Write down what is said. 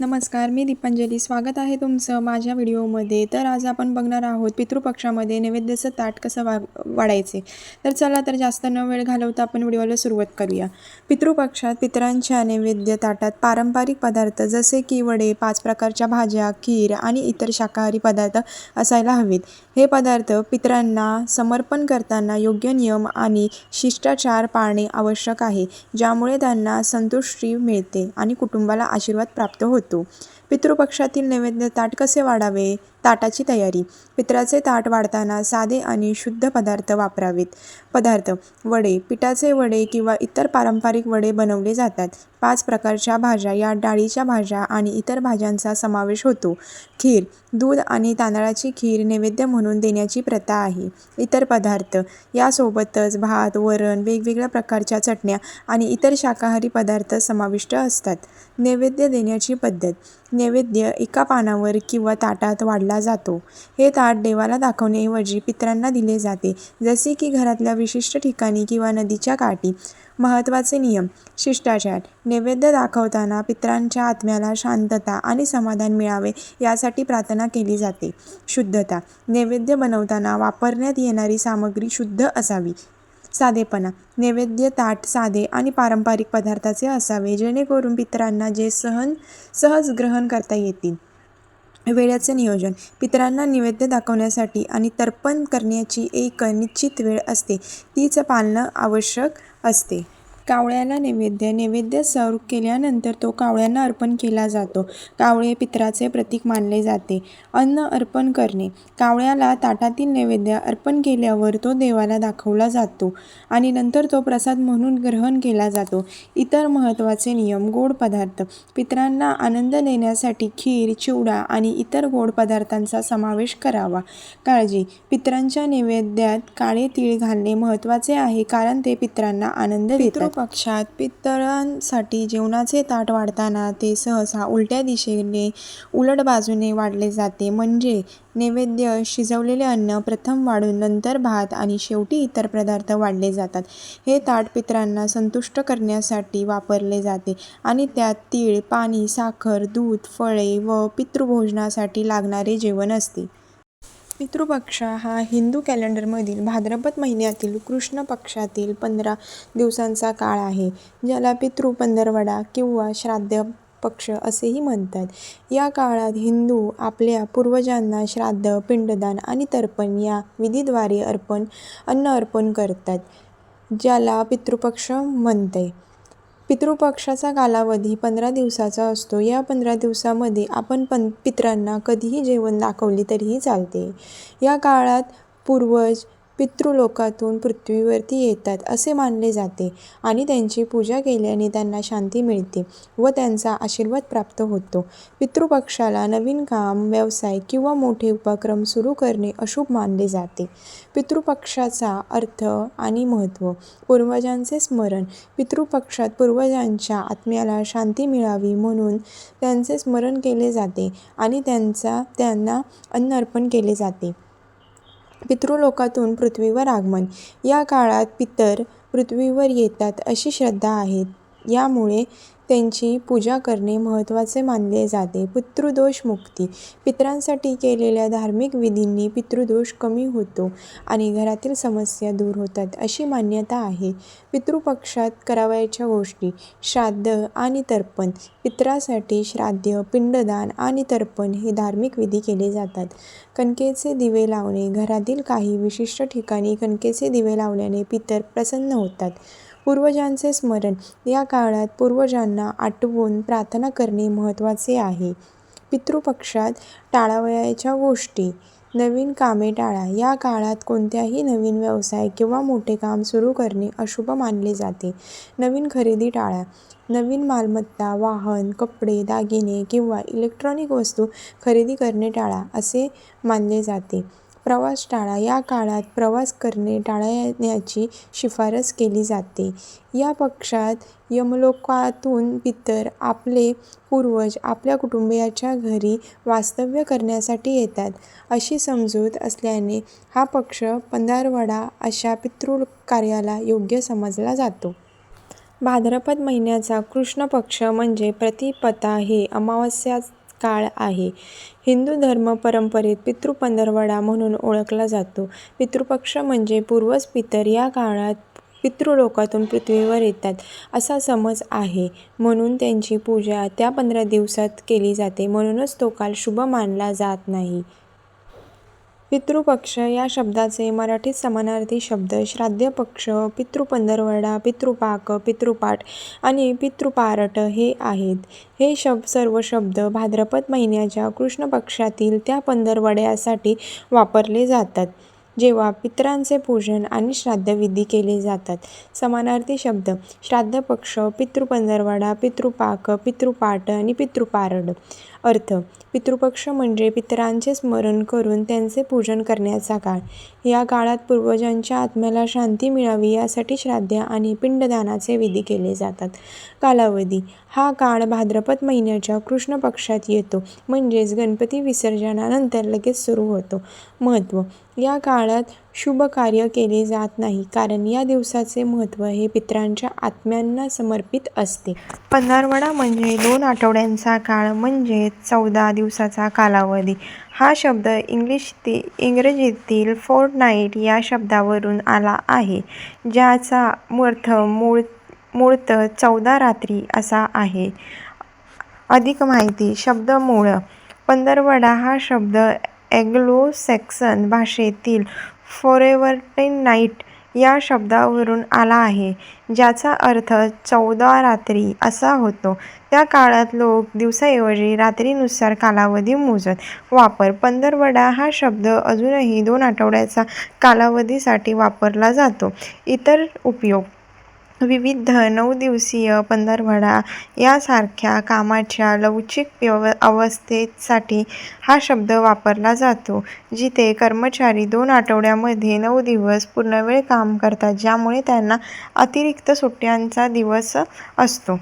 नमस्कार मी दीपांजली. स्वागत आहे तुमचं माझ्या व्हिडिओमध्ये. तर आज आपण बघणार आहोत पितृपक्षामध्ये नैवेद्याचं ताट कसं वा वाढायचे. तर चला तर जास्त न वेळ घालवता आपण व्हिडिओला सुरुवात करूया. पितृपक्षात पितरांच्या नैवेद्य ताटात पारंपरिक पदार्थ जसे की वडे पाच प्रकारच्या भाज्या खीर आणि इतर शाकाहारी पदार्थ असायला हवेत. हे पदार्थ पितरांना समर्पण करताना योग्य नियम आणि शिष्टाचार पाळणे आवश्यक आहे ज्यामुळे त्यांना संतुष्टी मिळते आणि कुटुंबाला आशीर्वाद प्राप्त होतो. पितृपक्षातील नैवेद्य ताट कसे वाढावे? ताटाची तयारी. पित्राचे ताट वाढताना साधे आणि शुद्ध पदार्थ वापरावेत. पदार्थ वडे पिठाचे वडे किंवा इतर पारंपरिक वडे बनवले जातात. पाच प्रकारच्या भाज्या या डाळीच्या भाज्या आणि इतर भाज्यांचा समावेश होतो. खीर दूध आणि तांदळाची खीर नैवेद्य म्हणून देण्याची प्रथा आहे. इतर पदार्थ यासोबतच भात वरण वेगवेगळ्या प्रकारच्या चटण्या आणि इतर शाकाहारी पदार्थ समाविष्ट असतात. नैवेद्य देण्याची पद्धत नैवेद्य एका पानावर किंवा ताटात वाढला जातो. हे ताट देवाला दाखवण्याऐवजी पितरांना दिले जाते. जसे की घरातल्या विशिष्ट ठिकाणी किंवा नदीच्या काठी. महत्त्वाचे नियम. शिष्टाचार. नैवेद्य दाखवताना पितरांच्या आत्म्याला शांतता आणि समाधान मिळावे यासाठी प्रार्थना केली जाते. शुद्धता. नैवेद्य बनवताना वापरण्यात येणारी सामग्री शुद्ध असावी. साधेपणा नैवेद्य ताट साधे आणि पारंपरिक पदार्थाचे असावे जेणेकरून पितरांना जे सहन सहज ग्रहण करता येतील. वेळेचे नियोजन पितरांना नैवेद्य दाखवण्यासाठी आणि तर्पण करण्याची एक निश्चित वेळ असते. तीच पाळणं आवश्यक असते. कावळ्याला नैवेद्य नैवेद्य सर्व केल्यानंतर तो कावळ्यांना अर्पण केला जातो. कावळे पित्राचे प्रतीक मानले जाते. अन्न अर्पण करणे. कावळ्याला ताटातील नैवेद्य अर्पण केल्यावर तो देवाला दाखवला जातो आणि नंतर तो प्रसाद म्हणून ग्रहण केला जातो. इतर महत्त्वाचे नियम गोड पदार्थ. पित्रांना आनंद देण्यासाठी खीर चिवडा आणि इतर गोड पदार्थांचा समावेश करावा. काळजी. पित्रांच्या नैवेद्यात काळे तीळ घालणे महत्त्वाचे आहे कारण ते पितरांना आनंद देतात. पक्षात पितळांसाठी जेवणाचे ताट वाढताना ते सहसा उलट्या दिशेने उलट बाजूने वाढले जाते. म्हणजे नैवेद्य शिजवलेले अन्न प्रथम वाढून नंतर भात आणि शेवटी इतर पदार्थ वाढले जातात. हे ताट पितरांना संतुष्ट करण्यासाठी वापरले जाते आणि त्यात तीळ पाणी साखर दूध फळे व पितृभोजनासाठी लागणारे जेवण असते. पितृपक्ष हा हिंदू कॅलेंडरमधील भाद्रपद महिन्यातील कृष्ण पक्षातील पंधरा दिवसांचा काळ आहे ज्याला पितृ पंधरवडा किंवा श्राद्ध पक्ष असेही म्हणतात. या काळात हिंदू आपल्या पूर्वजांना श्राद्ध पिंडदान आणि तर्पण या विधीद्वारे अर्पण अन्न अर्पण करतात ज्याला पितृपक्ष म्हणते. पितृपक्षाचा कालावधी पंधरा दिवसाचा असतो. या पंधरा दिवसामध्ये आपण पण पितरांना कधीही जेवण दाखवले तरीही चालते. या काळात पूर्वज पितृलोकातून पृथ्वीवरती येतात असे मानले जाते आणि त्यांची पूजा केल्याने त्यांना शांती मिळते व त्यांचा आशीर्वाद प्राप्त होतो. पितृपक्षाला नवीन काम व्यवसाय किंवा मोठे उपक्रम सुरू करणे अशुभ मानले जाते. पितृपक्षाचा अर्थ आणि महत्त्व पूर्वजांचे स्मरण. पितृपक्षात पूर्वजांच्या आत्म्याला शांती मिळावी म्हणून त्यांचे स्मरण केले जाते आणि त्यांचा त्यांना अन्न अर्पण केले जाते. पितृलोकातून पृथ्वीवर आगमन. या काळात पितर पृथ्वीवर येतात अशी श्रद्धा आहे. यामुळे त्यांची पूजा करणे महत्त्वाचे मानले जाते. पितृदोष मुक्ती. पितरांसाठी केलेल्या धार्मिक विधींनी पितृदोष कमी होतो आणि घरातील समस्या दूर होतात अशी मान्यता आहे. पितृपक्षात करावयाच्या गोष्टी श्राद्ध आणि तर्पण. पितरासाठी श्राद्ध पिंडदान आणि तर्पण हे धार्मिक विधी केले जातात. कणकेचे दिवे लावणे घरातील काही विशिष्ट ठिकाणी कणकेचे दिवे लावल्याने पितर प्रसन्न होतात. पूर्वजांचे स्मरण. या काळात पूर्वजांना आठवून प्रार्थना करणे महत्त्वाचे आहे. पितृपक्षात टाळावयाच्या गोष्टी नवीन कामे टाळा. या काळात कोणत्याही नवीन व्यवसाय किंवा मोठे काम सुरू करणे अशुभ मानले जाते. नवीन खरेदी टाळा. नवीन मालमत्ता वाहन कपडे दागिने किंवा इलेक्ट्रॉनिक वस्तू खरेदी करणे टाळा असे मानले जाते. प्रवास टाळा. या काळात प्रवास करणे टाळण्याची शिफारस केली जाते. या पक्षात यमलोकातून पितर आपले पूर्वज आपल्या कुटुंबियाच्या घरी वास्तव्य करण्यासाठी येतात. अशी समजूत असल्याने हा पक्ष पंधारवडा अशा पितृ कार्याला योग्य समजला जातो. भाद्रपद महिन्याचा कृष्ण पक्ष म्हणजे प्रतिपदा हे अमावस्या काळ आहे. हिंदू धर्म परंपरेत पितृ पंधरवडा म्हणून ओळखला जातो. पितृपक्ष म्हणजे पूर्वज पितर या काळात पितृलोकातून पृथ्वीवर येतात असा समज आहे. म्हणून त्यांची पूजा त्या पंधरा दिवसात केली जाते. म्हणूनच तो काल शुभ मानला जात नाही. पितृपक्ष या शब्दाचे मराठीत समानार्थी शब्द श्राद्ध पक्ष, पितृपंधरवडा, पितृपाक, पितृपाठ आणि पितृपारट हे आहेत. हे सर्व शब्द भाद्रपद महिन्याच्या कृष्ण पक्षातील त्या पंधरवड्यासाठी वापरले जातात, जेव्हा पितरांचे पूजन आणि श्राद्धविधी केले जातात. समानार्थी शब्द श्राद्ध पक्ष, पितृपंधरवडा, पितृपाक, पितृपाठ आणि पितृपारड. अर्थ पितृपक्ष म्हणजे पितरांचे स्मरण करून त्यांचे पूजन करण्याचा काळ. या काळात पूर्वजांच्या आत्म्याला शांती मिळावी यासाठी श्राद्ध आणि पिंडदानाचे विधी केले जातात. कालावधी हा काळ भाद्रपद महिन्याच्या कृष्ण पक्षात येतो म्हणजेच गणपती विसर्जनानंतर लगेच सुरू होतो. महत्त्व या काळात शुभ कार्य केले जात नाही कारण या दिवसाचे महत्त्व हे पित्रांच्या आत्म्यांना समर्पित असते. पंधरवडा म्हणजे दोन आठवड्यांचा काळ म्हणजे चौदा दिवसाचा कालावधी. हा शब्द इंग्रजीतील फोर्ट नाईट या शब्दावरून आला आहे, ज्याचा अर्थ मूळ मूळत चौदा रात्री असा आहे. अधिक माहिती शब्द मूळ पंधरवडा हा शब्द एंग्लो सॅक्सन भाषेतील फोर्टेनाईट या शब्दावरून आला आहे, ज्याचा अर्थ चौदा रात्री असा होतो. त्या काळात लोक दिवसाऐवजी रात्रीनुसार कालावधी मोजत. वापर पंधरवडा हा शब्द अजूनही दोन आठवड्याचा कालावधीसाठी वापरला जातो. इतर उपयोग विविध नऊ-दिवसीय पंधरवडा यासारख्या कामाच्या लवचिक व्यव अवस्थेसाठी हा शब्द वापरला जातो, जिथे कर्मचारी दोन आठवड्यामध्ये नऊ दिवस पूर्णवेळ काम करतात, ज्यामुळे त्यांना अतिरिक्त सुट्ट्यांचा दिवस असतो.